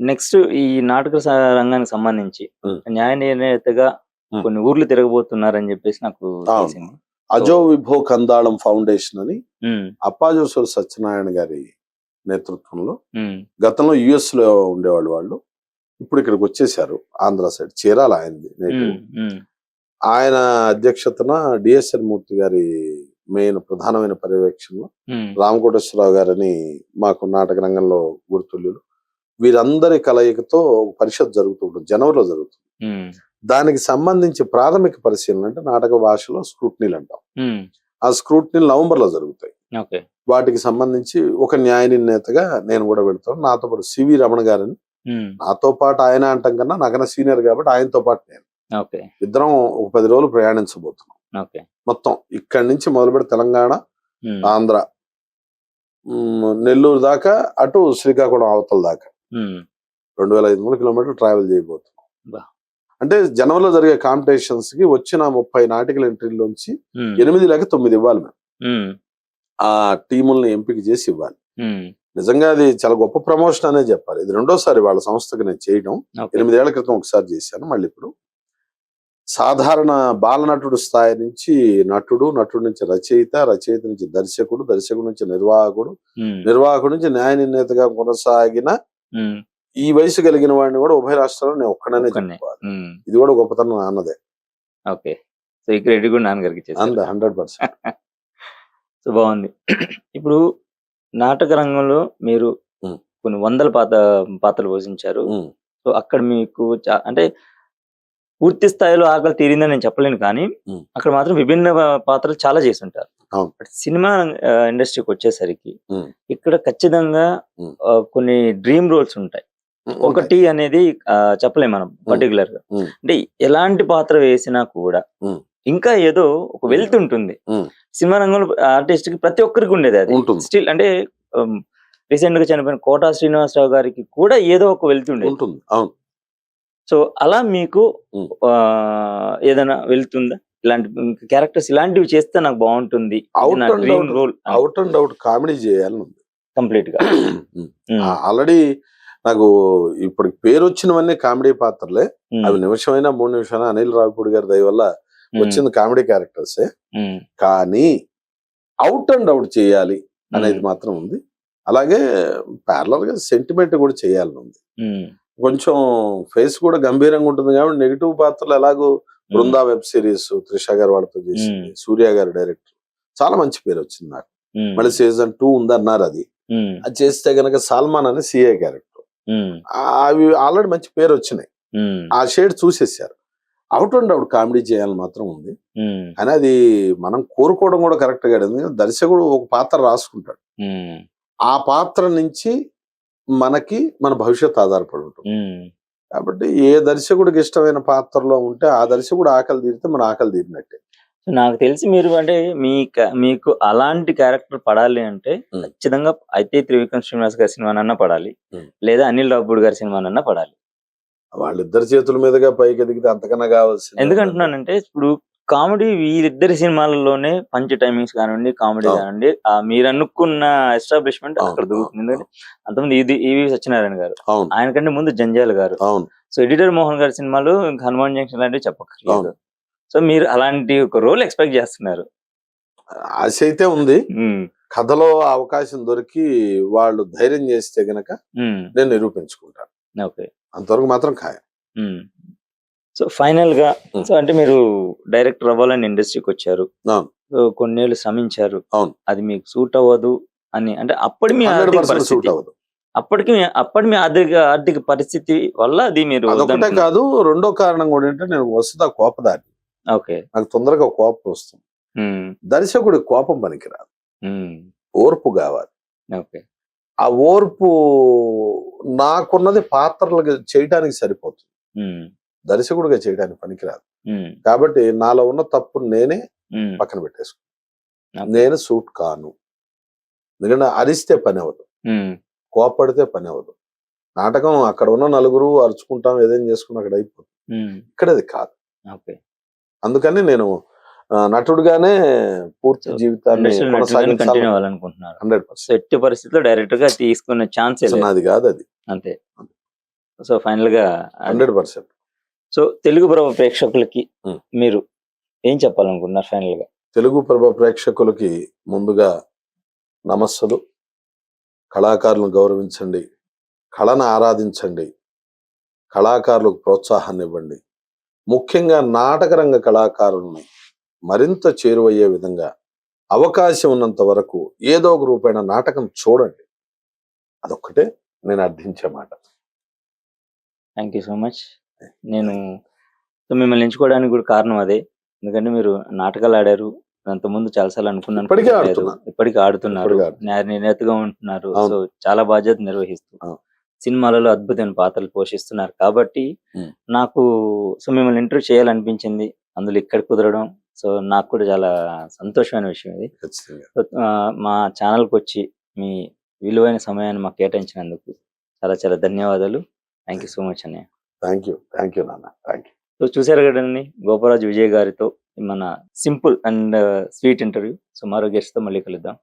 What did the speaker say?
Next ఈ నాటక రంగానికి సంబంధించి. న్యాయ నిర్ణేతగా. కొన్ని ఊర్లు తిరగబోతున్నారని చెప్పేసి నాకు అజో విభో కందాళం ఫౌండేషన్ అని అప్పాజోసూరి సత్యనారాయణ గారి నేతృత్వంలో గతంలో యుఎస్లో ఉండేవాళ్ళు వాళ్ళు. ఇప్పుడు ఇక్కడికి వచ్చేసారు ఆంధ్ర సైడ్. చీరాల ఆయనది ఆయన అధ్యక్షతన డిఎస్ఎన్ మూర్తి గారి మెయిన్ ప్రధానమైన పర్యవేక్షణలో రామకోటేశ్వరరావు గారని మాకు నాటక రంగంలో గుర్తుల్యులు వీరందరి కలయికతో పరిషత్ జరుగుతూ ఉంటుంది జనవరిలో జరుగుతుంది. దానికి సంబంధించి ప్రాథమిక పరిశీలన అంటే నాటక భాషలో స్క్రూట్నీలు అంటాం. ఆ స్క్రూట్నీలు నవంబర్లో జరుగుతాయి వాటికి సంబంధించి ఒక న్యాయ నిర్ణేతగా నేను కూడా వెళ్తాను. నాతో పాటు సివి రమణ గారని. నాతో పాటు ఆయన అంటాం కన్నా నాకన్నా సీనియర్ కాబట్టి ఆయనతో పాటు నేను. ఇద్దరం ఒక పది రోజులు ప్రయాణించబోతున్నాం. ఓకే. మొత్తం ఇక్కడి నుంచి మొదలుపెట్టి తెలంగాణ ఆంధ్ర నెల్లూరు దాకా అటు శ్రీకాకుళం అవతల దాకా. రెండు వేల ఐదు వందల కిలోమీటర్లు ట్రావెల్ చేయబోతున్నాం. అంటే జనవరిలో జరిగే కాంపిటీషన్స్కి వచ్చిన ముప్పై నాటికల్ ఎంట్రీలోంచి ఎనిమిది లేక తొమ్మిది ఇవ్వాలి మేము ఆ టీముల్ని ఎంపిక చేసి ఇవ్వాలి. నిజంగా అది చాలా గొప్ప ప్రమోషన్ అనే చెప్పాలి. ఇది రెండోసారి వాళ్ళ సంస్థకి నేను చేయడం. ఎనిమిదేళ్ళ క్రితం ఒకసారి చేశాను మళ్ళీ ఇప్పుడు. సాధారణ బాలనటుడు స్థాయి నుంచి నటుడు నటుడు నుంచి రచయిత రచయిత నుంచి దర్శకుడు దర్శకుడు నుంచి నిర్వాహకుడు నిర్వాహకుడు నుంచి న్యాయ నిర్ణేతగా కొనసాగిన ఈ వయసు కలిగిన వాడిని కూడా ఉభయ రాష్ట్రాల్లో నేను ఒక్కడనే. చెప్పుకోవాలి. ఉమ్, ఇది కూడా గొప్పతనం నాన్నదే. ఓకే. సో ఈ క్రెడిట్ కూడా నాన్నగారికి హండ్రెడ్ పర్సెంట్. సో బాగుంది. ఇప్పుడు నాటక రంగంలో మీరు. కొన్ని వందల పాత పాత్రలు పోషించారు. సో అక్కడ మీకు అంటే పూర్తి స్థాయిలో ఆకలి తీరిందని నేను చెప్పలేను కానీ. అక్కడ మాత్రం విభిన్న పాత్రలు చాలా చేసి ఉంటారు. సినిమా ఇండస్ట్రీకి వచ్చేసరికి. ఇక్కడ ఖచ్చితంగా కొన్ని డ్రీమ్ రోల్స్ ఉంటాయి. ఒకటి అనేది ఆ, చెప్పలేం మనం పర్టికులర్గా. అంటే ఎలాంటి పాత్ర వేసినా కూడా. ఇంకా ఏదో ఒక వెల్త్ ఉంటుంది. సినిమా రంగంలో ఆర్టిస్ట్కి ప్రతి ఒక్కరికి ఉండేది అది. స్టిల్ అంటే రీసెంట్గా చనిపోయిన కోటా శ్రీనివాసరావు గారికి కూడా ఏదో ఒక ఉంటుంది. అవును. సో అలా మీకు ఏదైనా వెళ్తుందా ఇలాంటి క్యారెక్టర్స్ ఇలాంటివి చేస్తే నాకు బాగుంటుంది. అవుట్ అండ్ అవుట్ కామెడీ చేయాలని ఉంది. కంప్లీట్గా. ఆల్రెడీ నాకు ఇప్పుడు పేరు వచ్చినవన్నీ కామెడీ పాత్రలే. అవి నిమిషమైనా మూడు నిమిషమైనా అనిల్ రావిపూడి గారి దయ వల్ల వచ్చింది కామెడీ క్యారెక్టర్సే కానీ అవుట్ అండ్ అవుట్ చేయాలి అనేది మాత్రం ఉంది. అలాగే ప్యారలర్గా సెంటిమెంట్ కూడా చేయాలని ఉంది. కొంచెం ఫేస్ కూడా గంభీరంగా ఉంటుంది కాబట్టి నెగిటివ్ పాత్రలు ఎలాగో బృందా వెబ్ సిరీస్ త్రిష గారు వాళ్ళతో చేసింది. సూర్య గారి డైరెక్టర్. చాలా మంచి పేరు వచ్చింది నాకు. మళ్ళీ సీజన్ టూ ఉందన్నారు అది. అది చేస్తే గనక సల్మాన్ అని సిఏ క్యారెక్టర్. అవి ఆల్రెడీ మంచి పేరు వచ్చినాయి. ఆ షేడ్ చూసేసారు అవుట్ అండ్ అవుట్ కామెడీ చేయాలని మాత్రం ఉంది. కానీ అది మనం కోరుకోవడం కూడా కరెక్ట్గా దర్శకుడు ఒక పాత్ర రాసుకుంటాడు. ఆ పాత్ర నుంచి మనకి మన భవిష్యత్తు ఆధారపడి ఉంటుంది. కాబట్టి ఏ దర్శకుడికి ఇష్టమైన పాత్రలో ఉంటే ఆ దర్శకుడు ఆకలి తీరితే మన ఆకలి తీరినట్టే నాకు తెలిసి మీరు అంటే మీ మీకు అలాంటి క్యారెక్టర్ పడాలి అంటే. ఖచ్చితంగా అయితే త్రివిక్రమ్ శ్రీనివాస్ గారి సినిమానన్నా పడాలి. లేదా అనిల్ రావుపూడి గారి సినిమానన్నా పడాలి వాళ్ళిద్దరి చేతుల మీదుగా పైకి ఎదిగితే అంతకన్నా కావాల్సింది ఎందుకంటున్నానంటే ఇప్పుడు కామెడీ వీరిద్దరి సినిమాలలోనే పంచ్ టైమింగ్స్ కానివ్వండి కామెడీ. కానివ్వండి. మీరు అనుకున్న ఎస్టాబ్లిష్మెంట్ అక్కడ దొరుకుతుంది. ఎందుకంటే అంతమంది ఇది ఈవి సత్యనారాయణ గారు. ఆయన కంటే ముందు జంజాల్ గారు. సో ఎడిటర్ మోహన్ గారి సినిమాలు హనుమాన్ జంక్షన్ లాంటివి చెప్పక్కర్లేదు. సో మీరు అలాంటి ఒక రోల్ ఎక్స్పెక్ట్ చేస్తున్నారు. ఆశ అయితే ఉంది. కథలో అవకాశం దొరికి వాళ్ళు ధైర్యం చేస్తే గనక నేను నిరూపించుకుంటాను. ఓకే. అంతవరకు మాత్రం ఖాయం. సో ఫైనల్గా. సో అంటే మీరు డైరెక్టర్ అవ్వాలని ఇండస్ట్రీకి వచ్చారు. సో కొన్నేళ్ళు శ్రమించారు. అవును. అది మీకు సూట్ అవ్వదు అని అంటే అప్పటి మీ ఆర్థిక పరిస్థితి అప్పటికి అప్పటి మీ ఆర్థిక ఆర్థిక పరిస్థితి వల్ల అది మీరు. కాదు రెండో కారణం కూడా ఏంటంటే నేను వస్తుందా కోపదారి ఓకే. నాకు తొందరగా కోపం వస్తుంది. దర్శకుడి కోపం పనికిరాదు. ఓర్పు కావాలి. ఓకే. ఆ ఓర్పు నాకున్నది పాత్రలు చేయడానికి సరిపోతుంది. దర్శకుడిగా చేయడానికి పనికిరాదు. కాబట్టి నాలో ఉన్న తప్పు నేనే పక్కన Okay. నేను సూట్ కాను. ఎందుకంటే అరిస్తే పని అవ్వదు. కోపడితే పని అవ్వదు. నాటకం అక్కడ ఉన్న నలుగురు అరుచుకుంటాం ఏదైనా చేసుకుని అక్కడ అయిపోతుంది. ఇక్కడ అది కాదు. అందుకని నేను నటుడుగానే పూర్తి జీవితాన్ని హండ్రెడ్ ఎట్టి పరిస్థితుల్లో డైరెక్టర్గా తీసుకునే ఛాన్స్ నాది కాదు అది అంతే. సో ఫైనల్గా hundred percent. So Telugu Prabha ప్రేక్షకులకి. మీరు ఏం చెప్పాలనుకుంటున్నారు ఫైనల్గా తెలుగు ప్రభ ప్రేక్షకులకి ముందుగా నమస్సులు. కళాకారులను గౌరవించండి. కళను ఆరాధించండి. కళాకారులకు ప్రోత్సాహాన్ని ఇవ్వండి ముఖ్యంగా నాటకరంగ కళాకారుల్ని మరింత చేరువయ్యే విధంగా అవకాశం ఉన్నంత వరకు ఏదో ఒక రూపైన నాటకం చూడండి. అదొక్కటే నేను అర్థించే మాట. థ్యాంక్ యూ సో మచ్ నేను సో మిమ్మల్ని ఎంచుకోవడానికి కూడా కారణం అదే. ఎందుకంటే మీరు నాటకాలు ఆడారు. అంత ముందు చాలాసార్లు అనుకున్నాను. ఇప్పటికీ ఆడుతున్నారు. నిర్ణేతగా ఉంటున్నారు. సో చాలా బాధ్యత నిర్వహిస్తూ. అవును. సినిమాలలో అద్భుతమైన పాత్రలు పోషిస్తున్నారు. కాబట్టి. నాకు సో మిమ్మల్ని ఇంటర్వ్యూ చేయాలనిపించింది. అందులో ఇక్కడ కుదరడం. సో నాకు కూడా చాలా సంతోషమైన విషయం ఇది. మా ఛానల్కి వచ్చి మీ విలువైన సమయాన్ని మాకు కేటాయించినందుకు చాలా చాలా ధన్యవాదాలు. థ్యాంక్ యూ సో మచ్ అన్నయ్య. థ్యాంక్ యూ థ్యాంక్ యూ నాన్న థ్యాంక్ యూ సో చూసారు కదండి గోపరాజు విజయ్ గారితో మన simple and uh, sweet interview. So మరో గెస్ట్తో మళ్ళీ కలుద్దాం.